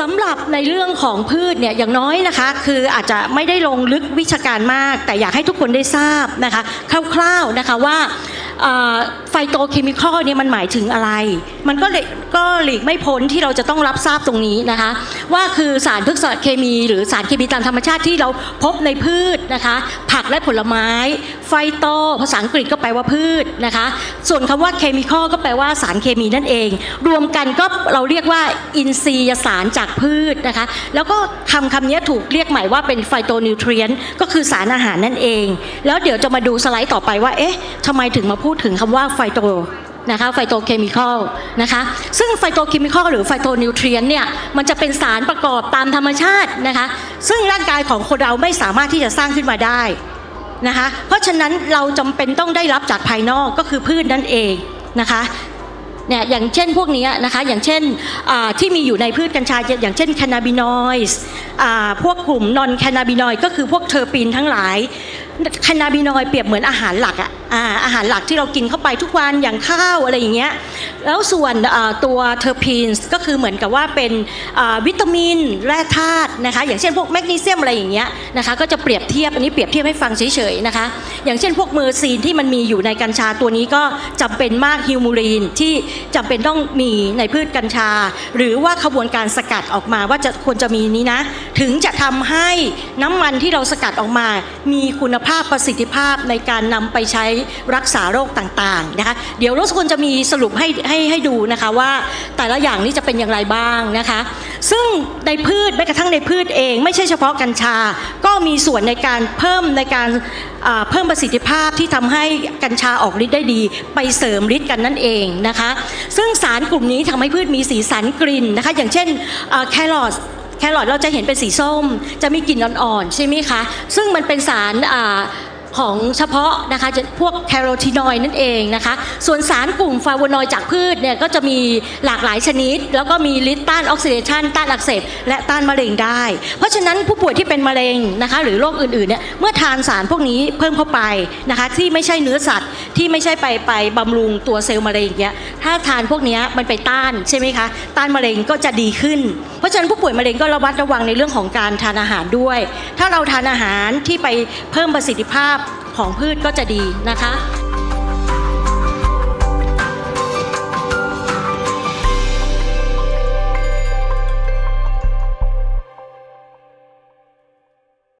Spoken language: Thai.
สำหรับในเรื่องของพืชเนี่ยอย่างน้อยนะคะ คืออาจจะไม่ได้ลงลึกวิชาการมาก แต่อยากให้ทุกคนได้ทราบนะคะคร่าวๆนะคะว่าไฟโตเคมีคอลเนี่ยมันหมายถึงอะไร มันก็เลยก็หลีกไม่พ้นที่เราจะต้องรับทราบตรงนี้นะคะ ว่าคือสารพฤกษเคมี หรือสารเคมีตามธรรมชาติที่เราพบในพืชนะคะ ผักและผลไม้ ไฟโตภาษาอังกฤษก็แปลว่าพืชนะคะ ส่วนคำว่าเคมีคอลก็แปลว่าสารเคมีนั่นเอง รวมกันก็เราเรียกว่าอินทรียสารจากพืชนะคะ แล้วก็คำคำนี้ถูกเรียกใหม่ว่าเป็นไฟโตนิวทรียนก็คือสารอาหารนั่นเอง แล้วเดี๋ยวจะมาดูสไลด์ต่อไปว่า เอ๊ะทำไมถึงมาพูดถึงคำว่าไฟโตนะคะไฟโตเคมีคอลนะคะซึ่งไฟโตเคมีคอลหรือไฟโตนิวทรียนเนี่ยมันจะเป็นสารประกอบตามธรรมชาตินะคะซึ่งร่างกายของคนเราไม่สามารถที่จะสร้างขึ้นมาได้นะคะเพราะฉะนั้นเราจำเป็นต้องได้รับจากภายนอกก็คือพืชนั่นเองนะคะ เนี่ยอย่างเช่นพวกนี้นะคะอย่างเช่นที่มีอยู่ในพืชกัญชาอย่างเช่นแคนาบินอยส์พวกกลุ่มนอนแคนาบินอยก็คือพวกเทอร์ปีนทั้งหลายแคนาบินอยเปรียบเหมือนอาหารหลักอะ อาอาหารหลักที่เรากินเข้าไปทุกวันอย่างข้าวอะไรอย่างเงี้ยแล้วส่วนตัวเทอร์พีนส์ก็คือเหมือนกับว่าเป็นวิตามินแร่ธาตุนะคะอย่างเช่นพวกแมกนีเซียมอะไรอย่างเงี้ยนะคะก็จะเปรียบเทียบอันนี้เปรียบเทียบให้ฟังเฉยๆนะคะอย่างเช่นพวกเมอร์ซีนที่มันมีอยู่ในกัญชาตัวนี้ก็จำเป็นมากฮิวมูรีนที่จำเป็นต้องมีในพืชกัญชา หรือว่าขบวนการสกัดออกมาว่าจะควรจะมีนี้นะ ถึงจะทำให้น้ำมันที่เราสกัดออกมา มีคุณภาพประสิทธิภาพในการนำไปใช้รักษาโรคต่างๆนะคะเดี๋ยวรสกุลจะมีสรุปให้ให้ให้ดูนะคะว่าแต่ละอย่างนี้จะเป็นอย่างไรบ้างนะคะ ซึ่งในพืชแม้กระทั่งในพืชเอง ไม่ใช่เฉพาะกัญชา ก็มีส่วนในการเพิ่มในการเพิ่มประสิทธิภาพที่ทำให้กัญชาออกฤทธิ์ได้ดี ไปเสริมฤทธิ์กันนั่นเองนะคะ ซึ่งสารกลุ่มนี้ทำให้พืชมีสีสันกลิ่นนะคะ อย่างเช่นแครอทแครอทเราจะเห็นเป็นสีส้ม จะมีกลิ่นอ่อนๆใช่ไหมคะ ซึ่งมันเป็นสาร ของเฉพาะนะคะจะพวกแคโรทีนอยด์นั่นเองนะคะ ส่วนสารกลุ่มฟลาโวนอยด์จากพืชเนี่ยก็จะมีหลากหลายชนิด แล้วก็มีฤทธิ์ต้านออกซิเดชันต้านอักเสบและต้านมะเร็งได้ เพราะฉะนั้นผู้ป่วยที่เป็นมะเร็งนะคะหรือโรคอื่นๆเนี่ยเมื่อทานสารพวกนี้เพิ่มเข้าไปนะคะที่ไม่ใช่เนื้อสัตว์ที่ไม่ใช่ไปไปบำรุงตัวเซลล์มะเร็งอย่างเงี้ยถ้าทานพวกนี้มันไปต้านใช่ไหมคะต้านมะเร็งก็จะดีขึ้น ราะฉะนั้นผู้ป่วยมะเร็งก็ระมัดระวังในเรื่องของการทานอาหารด้วย ถ้าเราทานอาหารที่ไปเพิ่มประสิทธิภาพของพืชก็จะดีนะคะ